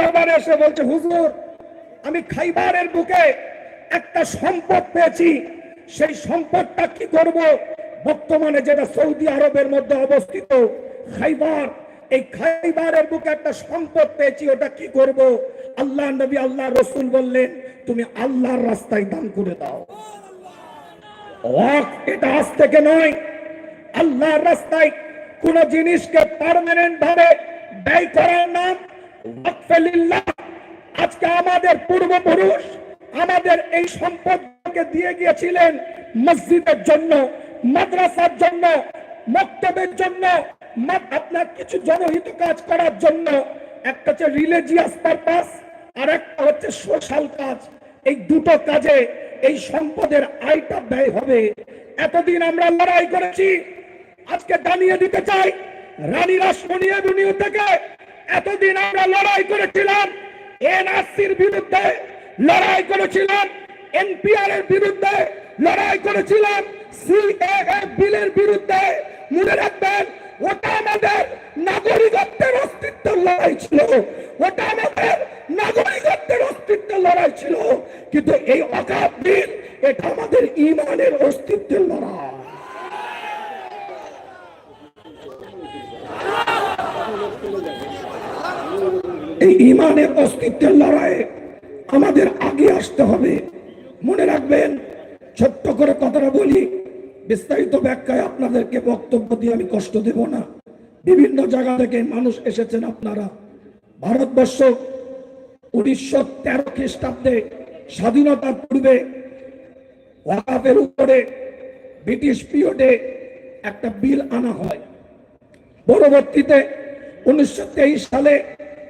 দরবারে এসে বলছে, হুজুর, আমি খাইবারের বুকে একটা সম্পদ পেয়েছি। সেই সম্পদটা কি করব? বর্তমানে যেটা সৌদি আরবের মধ্যে অবস্থিত, খাইবার, এই খাইবারের বুকে একটা সম্পদ পেয়েছি, ওটা কি করব? আল্লাহ নবী, আল্লাহ রসুল বললেন, তুমি আল্লাহর রাস্তায় দান করে দাও। এটা আজ থেকে নয়। আল্লাহর রাস্তায় কোন জিনিসকে পার্মানেন্ট ভাবে ব্যয় করার নাম। আজকে আমাদের পূর্বপুরুষ আমাদের এই সম্পদকে দিয়ে গিয়েছিলেন মসজিদের জন্য, মাদ্রাসার জন্য, মক্তবের জন্য আপনার কিছু জনহিত কাজ করার জন্য। একটা হচ্ছে রিলিজিয়াস পারপাস আর একটা হচ্ছে সোশ্যাল কাজ। এই দুটো কাজে এই সম্পদের আয়টা ব্যয় হবে। এতদিন আমরা লড়াই করেছি। আজকে জানিয়ে দিতে চাই। রানী রাসমণি এভিনিউ থেকে এতদিন আমরা লড়াই করেছিলাম, এনআরসির বিরুদ্ধে লড়াই করেছিলাম এনপিআর এর বিরুদ্ধে লড়াই করেছিলাম সিএএ বিলের বিরুদ্ধে। মনে রাখবেন, ওটা আমাদের নাগরিকত্বের অস্তিত্বের লড়াই ছিল। ওটা আমাদের নাগরিকত্বের অস্তিত্বের লড়াই ছিল। কিন্তু এই অকাপ বিল এটা আমাদের ইমানের অস্তিত্বের লড়াই এই ইমানের অস্তিত্বের লড়াইয়ে আমাদের আগে আসতে হবে। মনে রাখবেন, ছোট্ট করে কথাটা বলি, বিস্তারিত ব্যাখ্যায় আপনাদেরকে বক্তব্য দিয়ে আমি কষ্ট দেব না। বিভিন্ন জায়গা থেকে মানুষ এসেছেন আপনারা। ভারতবর্ষ উনিশশো তেরো খ্রিস্টাব্দে স্বাধীনতার পূর্বে ওয়াকাফের উপরে ব্রিটিশ পিরিয়ডে একটা বিল আনা হয়। পরবর্তীতে উনিশশো তেইশ সালে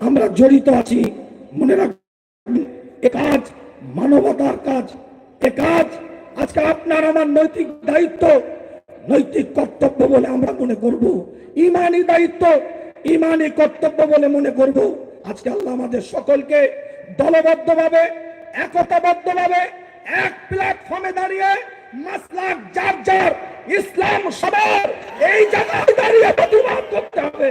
আমরা জড়িত আছি, মনে রাখবেন, এ কাজ মানবতার কাজ, এ কাজ আজকে আপনার আমার নৈতিক দায়িত্ব, নৈতিক কর্তব্য বলে আমরা মনে করব ইমানি দায়িত্ব ইমানি কর্তব্য বলে মনে করব। আজকে আল্লাহ আমাদের সকলকে দলবদ্ধভাবে, একতাবদ্ধভাবে এক প্ল্যাটফর্মে দাঁড়িয়ে মাসলাক যার যার ইসলাম সবার এই জায়গায় দাঁড়িয়ে প্রতিবাদ করতে হবে।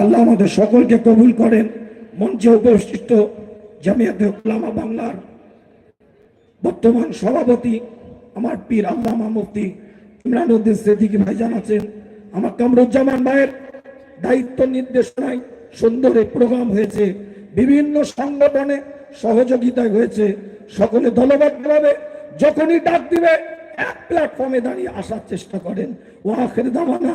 আল্লাহ আমাদের সকলকে কবুল করেন। মঞ্চে উপস্থিত জামিয়াতে উলামা বাংলার বর্তমান সভাপতি আমার পীর আল্লামা মুফতি ইমরান উদ্দিন সিদ্দিকী ভাইজান আছেন। আমার কামরুজ্জামান ভাইয়ের দায়িত্ব নির্দেশনায় সুন্দর প্রোগ্রাম হয়েছে। বিভিন্ন সংগঠনে সহযোগিতায় হয়েছে। সকলে দলবদ্ধভাবে যখনই ডাক দিবে, এক প্ল্যাটফর্মে দাঁড়িয়ে আসার চেষ্টা করেন। ও আখের দামানা